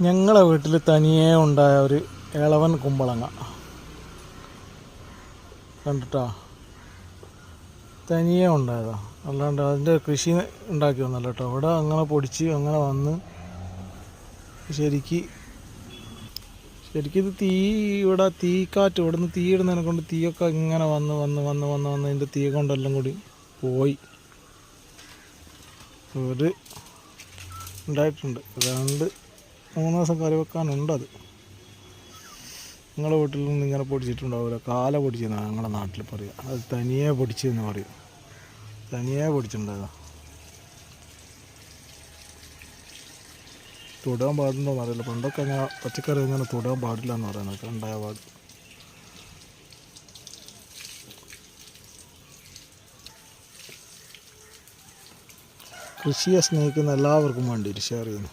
ഞങ്ങളെ വീട്ടിൽ തനിയെ ഉണ്ടായ ഒരു ഇളവൻ കുമ്പളങ്ങ. കണ്ടിട്ടാ? തനിയെ ഉണ്ടായതാ. അല്ലാണ്ട് അതിന്റെ കൃഷി ഉണ്ടാക്കി വന്നല്ലോ കേട്ടോ. ഇവിടെ അങ്ങനെ പൊടിച്ച് അങ്ങനെ വന്ന് ശരിക്ക് ശരിക്കും ഇത് തീ ഇവിടെ തീക്കാറ്റ് ഇവിടെ നിന്ന് തീ ഇടുന്നതിനെ കൊണ്ട് തീയൊക്കെ ഇങ്ങനെ വന്ന് വന്ന് വന്ന് വന്ന് വന്ന് അതിന്റെ തീ കൊണ്ടെല്ലാം കൂടി പോയി. ഒരു ഉണ്ടായിട്ടുണ്ട്. രണ്ട് മൂന്ന് ദിവസം കറി വെക്കാനുണ്ട് അത് നിങ്ങളുടെ വീട്ടിൽ നിന്ന് ഇങ്ങനെ പൊടിച്ചിട്ടുണ്ടാവില്ല കാല പൊടിച്ചെന്നാണ് ഞങ്ങളുടെ നാട്ടിൽ പറയുക അത് തനിയെ പൊടിച്ചെന്ന് പറയും. തനിയെ പൊടിച്ചിട്ടുണ്ടായതാണ് തൊടാൻ പാടുണ്ടോ അറിയില്ല. പണ്ടൊക്കെ അങ്ങനെ പച്ചക്കറി ഇങ്ങനെ തൊടാൻ പാടില്ല എന്ന് പറയുന്നത് ഉണ്ടായ പാട്. കൃഷിയെ സ്നേഹിക്കുന്ന എല്ലാവർക്കും വേണ്ടി ഷെയർ ചെയ്യുന്നു.